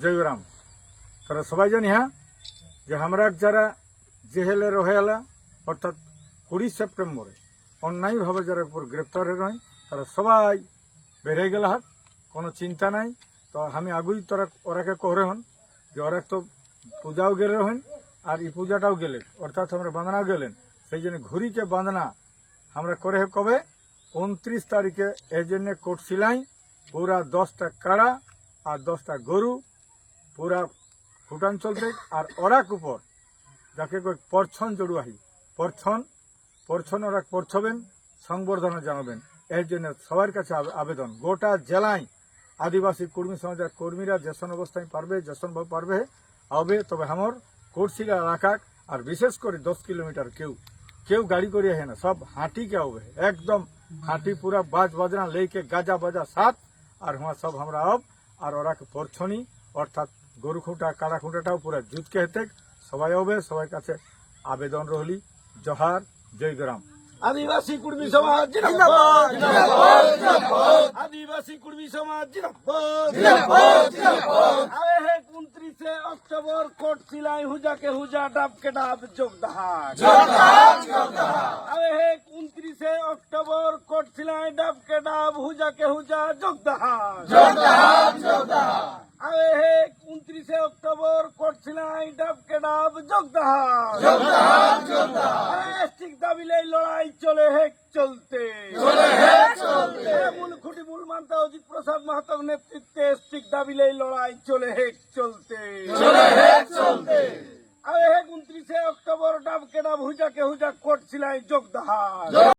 জয়গ্রাম তারা সবাই জানি হ্যাঁ? যে আমরা যারা জেহেলে রহেলা, অর্থাৎ কুড়ি সেপ্টেম্বরে অন্যায়ভাবে যারা উপর গ্রেপ্তার হয়ে রয় তারা সবাই বেড়ে গেল হাত, কোনো চিন্তা নাই। তো আমি আগুই তোরা ওরাকে কহরে হন যে ওরা তো পূজাও গেলে হন আর এই পূজাটাও গেলে। অর্থাৎ আমরা বাঁধনাও গেলেন। সেই জন্য ঘুরিকে বাঁধনা আমরা করে কবে? উনত্রিশ তারিখে এই জন্য কোট সিলাই পুরা দশটা কাড়া আর দশটা গরু পুরা ফুটান চলতে আর ওরাক উপর, যাকে কই পরছন জড়ুয়াহি। পরছন পরছন ওরা পরছবেন, সংবর্ধনা জানাবেন। এর জন্য সবার কাছে আবেদন। গোটা জেলায় আদিবাসী কর্মী সমাজের কর্মীরা যেসন অবস্থায় পারবে, যেসন পারবে হবে তবে আমার কোর্সিলা রাখাক আর বিশেষ করে দশ কিলোমিটার কেউ। কেউ গাড়ি করে আহে না, সব হাঁটিকে হবে। একদম হাঁটি পুরা বাজ বাজনা লেকে গাজা বাজা সাত, আর হুয়া সব আমরা আব, আর ওরা পরছনি, অর্থাৎ গরু খুঁটা কাড়া খুঁটাটাও পুরা জুতকে হেতে সবাই হবে সবার কাছে আবেদন রহলি জহার জয়গ্রাম আদিবাসী কুর্মী সমাজ জিন্দাবাদ জিন্দাবাদ আদিবাসী কুর্মী সমাজ আরে হে উনত্রিশে অক্টোবর কোট সিলাই হুজাকে হুজা ডাবকে ডাব যোগদাহার। আরে হে উনত্রিশে অক্টোবর কোট সিলাই ডাবকে ডাব হুজাকে হুজা যোগদাহার আরে হে উনত্রিশে অক্টোবর ডাবকে ডাব যোগদাহার। ঠিক দাবিলে লড়াই চলে হেক চলতে। মূল খুঁটি মূল মানতা অজিত প্রসাদ মাহাতোর নেতৃত্বে স্টিক দাবিলে এই লড়াই চলে হেক চলতে। আরে হেক উনত্রিশে অক্টোবর ডাবকে ডাব হুজাকে হুজা কোট সিলাই যোগদাহার।